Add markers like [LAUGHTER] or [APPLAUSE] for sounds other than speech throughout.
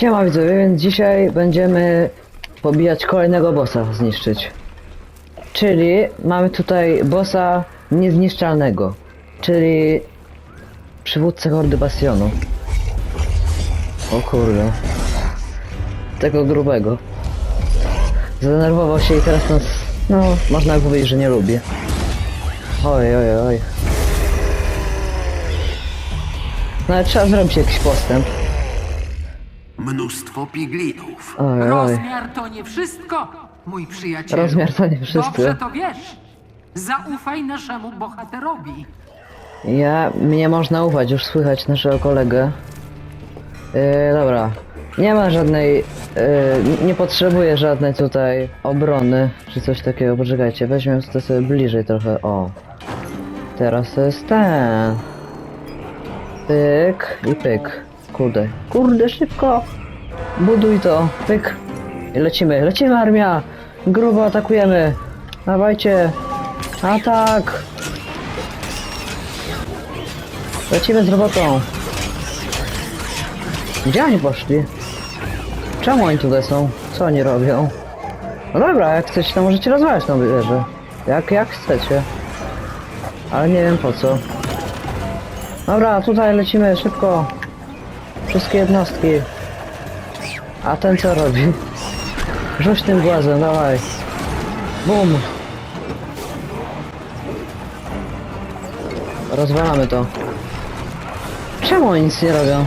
Siema widzowie, więc dzisiaj będziemy pobijać kolejnego bossa, zniszczyć. Czyli mamy tutaj bossa niezniszczalnego, czyli przywódcę hordy Bastionu. O kurde. Tego grubego. Zdenerwował się i teraz nas, no, można powiedzieć, że nie lubi. Oj, oj, oj. No ale trzeba zrobić jakiś postęp. Mnóstwo piglinów. Oj, oj. Rozmiar to nie wszystko, mój przyjacielu. Rozmiar to nie wszystko. Dobrze to wiesz. Zaufaj naszemu bohaterowi. Ja, mnie można ufać, już słychać naszego kolegę. Yy, dobra. Nie ma żadnej, yy, nie potrzebuję żadnej tutaj obrony, czy coś takiego. Poczekajcie, weźmiemy to sobie bliżej trochę, o. Teraz to jest ten. Pyk i pyk. Kurde, kurde, szybko. Buduj to, pyk. Lecimy, lecimy armia. Grubo atakujemy. Dawajcie. Atak. Lecimy z robotą. Gdzie oni poszli? Czemu oni tutaj są? Co oni robią? No dobra, jak chcecie, to możecie rozwalać tą wieżę. Jak, jak chcecie. Ale nie wiem po co. Dobra, tutaj lecimy szybko. Wszystkie jednostki. A ten co robi? Rzuć tym głazem, dawaj. Bum. Rozwalamy to. Czemu oni nic nie robią?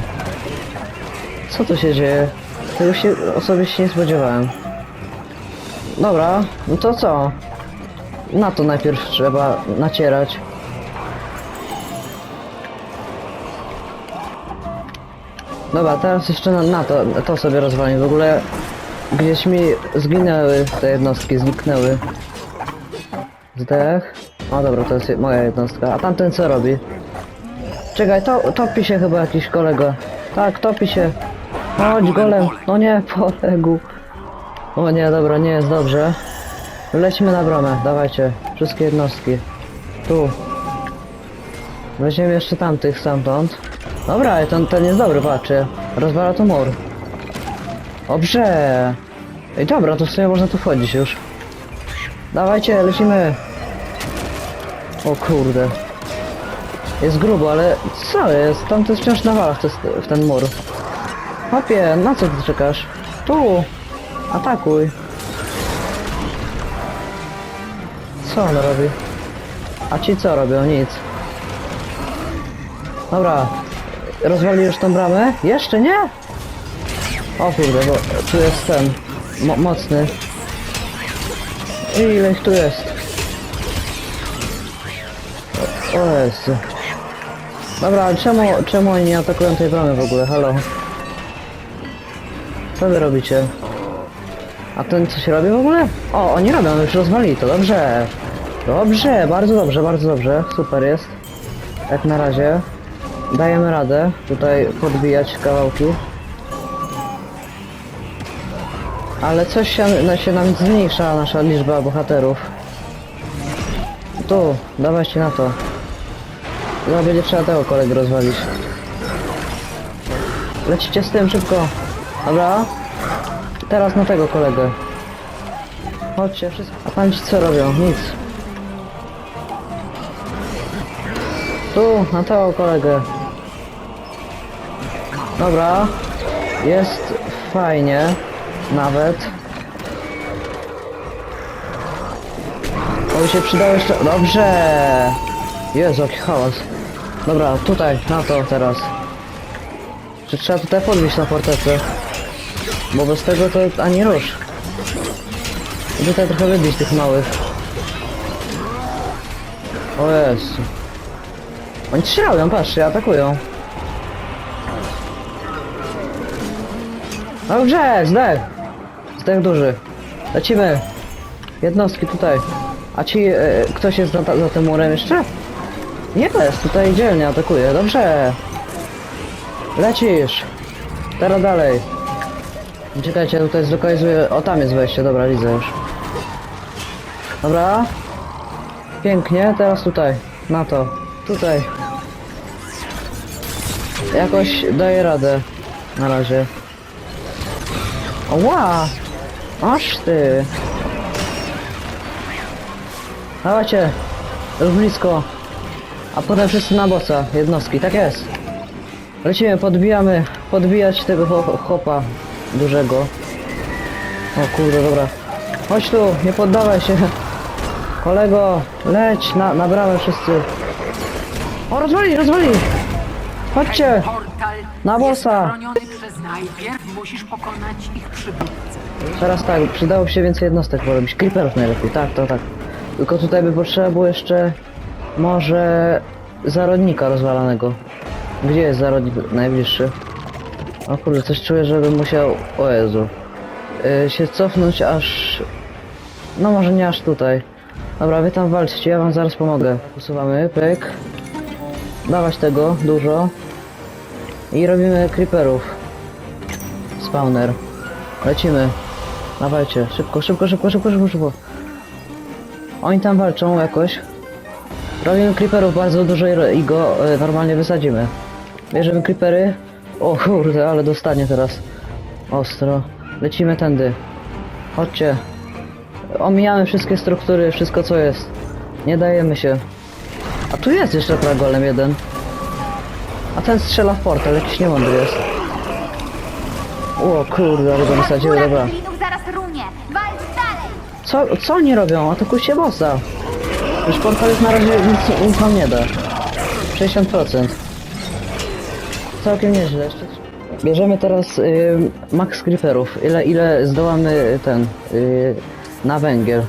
Co tu się dzieje? Tego się osobiście nie spodziewałem. Dobra, no to co? Na to najpierw trzeba nacierać. Dobra, teraz jeszcze na, na to, to sobie rozwalimy. W ogóle gdzieś mi zginęły te jednostki, zniknęły. Zdech. O dobra, to jest moja jednostka. A tamten co robi? Czekaj, to, topi się chyba jakiś kolega. Tak, topi się. Chodź golem. No nie, [LAUGHS] poległ. O nie, dobra, nie jest dobrze. Lećmy na bramę, dawajcie. Wszystkie jednostki. Tu. Weźmiemy jeszcze tamtych stamtąd. Dobra, ten, ten jest dobry, patrzcie. Rozwala tu mur. Dobrze. Ej, dobra, to w sumie można tu wchodzić już. Dawajcie, lecimy. O kurde. Jest grubo, ale co jest? Tam to jest wciąż nawala w, te, w ten mur. Hopie, na co ty czekasz? Tu! Atakuj! Co on robi? A ci co robią? Nic. Dobra. Rozwali już tą bramę? Jeszcze nie? O kurde, bo tu jest ten... Mo mocny. Ile ich tu jest? O. Dobra, ale czemu, czemu oni nie atakują tej bramy w ogóle? Halo? Co wy robicie? A ten coś robi w ogóle? O, oni robią, już rozwalili to, dobrze. Dobrze, bardzo dobrze, bardzo dobrze. Super jest. Jak na razie. Dajemy radę tutaj podbijać kawałki. Ale coś się, no, się nam zmniejsza nasza liczba bohaterów. Tu, dawajcie na to. No będzie trzeba tego kolegę rozwalić. Lecicie z tym szybko. Dobra. Teraz na tego kolegę. Chodźcie, wszystko. A tam ci co robią? Nic. Tu, na tego kolegę. Dobra. Jest fajnie. Nawet. Oj się przydało jeszcze... Dobrze! Jezu, jaki hałas. Dobra, tutaj, na to teraz. Czy trzeba tutaj podbić na fortecę? Bo bez tego to ani rusz. I tutaj trochę wybić tych małych. O Jezu. Oni strzelają, patrzcie, atakują. Dobrze, zdech. Zdech duży. Lecimy. Jednostki tutaj. A ci, e, ktoś jest za, za tym murem jeszcze? Nie jest, tutaj dzielnie atakuje. Dobrze. Lecisz. Teraz dalej. Czekajcie, tutaj zlokalizuję. O, tam jest wejście, dobra, widzę już. Dobra. Pięknie, teraz tutaj. Na to. Tutaj. Jakoś daję radę. Na razie. Ła! Aż ty! Dawajcie! Już blisko. A potem wszyscy na bossa, jednostki, tak jest. Lecimy, podbijamy, podbijać tego cho- chopa dużego. O kurde, dobra. Chodź tu, nie poddawaj się. Kolego, leć na, na bramę wszyscy. O, rozwali, rozwali! Chodźcie! Portal Na jest bossa. chroniony przez najpierw musisz pokonać ich. Teraz tak, przydałoby się więcej jednostek porobić. Creeperów najlepiej, tak, to tak. Tylko tutaj by potrzeba było jeszcze może zarodnika rozwalanego. Gdzie jest zarodnik najbliższy? O kurde, coś czuję, że bym musiał, o Jezu, yy, się cofnąć aż, no może nie aż tutaj. Dobra, wy tam walczcie, ja wam zaraz pomogę. Usuwamy, pyk. Dawać tego, dużo. I robimy creeperów. Spawner. Lecimy. Dawajcie, szybko, szybko, szybko, szybko, szybko, szybko. Oni tam walczą jakoś. Robimy creeperów bardzo dużo i, go e, normalnie wysadzimy. Bierzemy creepery. O kurde, ale dostanie teraz. Ostro. Lecimy tędy. Chodźcie. Omijamy wszystkie struktury, wszystko co jest. Nie dajemy się. A tu jest jeszcze golem jeden. A ten strzela w portal, jakiś niemądry jest. O kurde, ale go wysadziły, dobra. Wiglinów zaraz runie. Walcz dalej! Co, co oni robią? Atakujcie bossa. Już portal jest na razie nic, nic wam nie da. 60%. Całkiem nieźle. Jeszcze... Bierzemy teraz y, max creeperów. Ile, ile zdołamy ten y, na węgiel.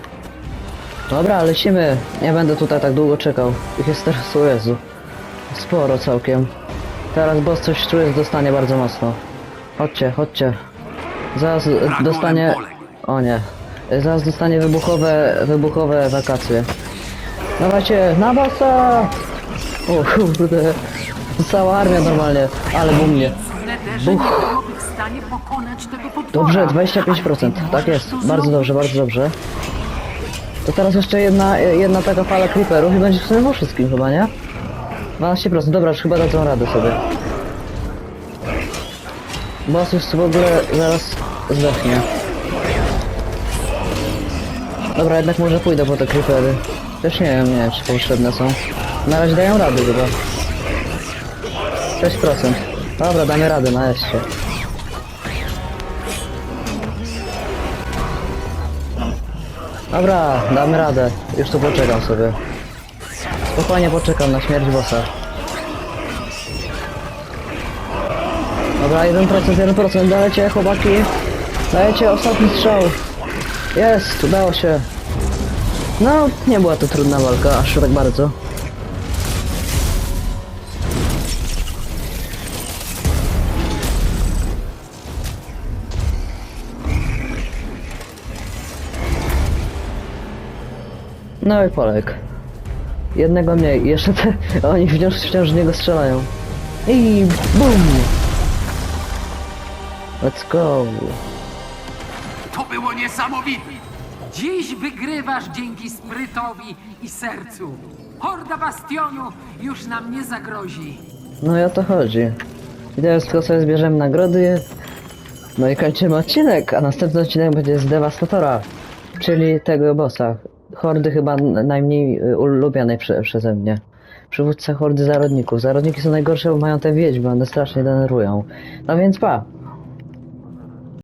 Dobra, lecimy. Nie będę tutaj tak długo czekał. Ich jest teraz, o Jezu. Sporo całkiem. Teraz boss coś czuję, że dostanie bardzo mocno. Chodźcie, chodźcie. Zaraz dostanie... O nie. Zaraz dostanie wybuchowe, wybuchowe wakacje. Dawajcie, na bossa! O kurde. Cała armia normalnie, ale bu mnie. Potwora. Dobrze, Ale 25%. ty Tak jest, bardzo dobrze, bardzo dobrze. To teraz jeszcze jedna, jedna taka fala creeperów i będzie w sumie po wszystkim chyba, nie? 12%, dobra, już chyba dadzą radę sobie. Boss już w ogóle zaraz zdechnie. Dobra, jednak może pójdę po te creepery. Też nie wiem, nie wiem czy potrzebne są. Na razie dają rady chyba. 6%. Dobra, damy radę, na jeszcze. Dobra, damy radę. Już tu poczekam sobie. Spokojnie poczekam na śmierć bossa. Dobra, 1%, 1%, dajcie chłopaki. Dajcie ostatni strzał. Jest, udało się. No, nie była to trudna walka, aż tak bardzo. No i Polek. Jednego mniej. Jeszcze te... Oni wciąż, wciąż w niego strzelają. I BUM! Let's go. To było niesamowite. Dziś wygrywasz dzięki sprytowi i sercu. Horda Bastionu już nam nie zagrozi. No i o to chodzi. I teraz tylko sobie zbierzemy nagrody. No i kończymy odcinek, a następny odcinek będzie z Devastatora, czyli tego bossa. Hordy chyba najmniej y, ulubionej prze, przeze mnie. Przywódca hordy zarodników. Zarodniki są najgorsze, bo mają te wiedźmy, one strasznie denerwują. No więc pa!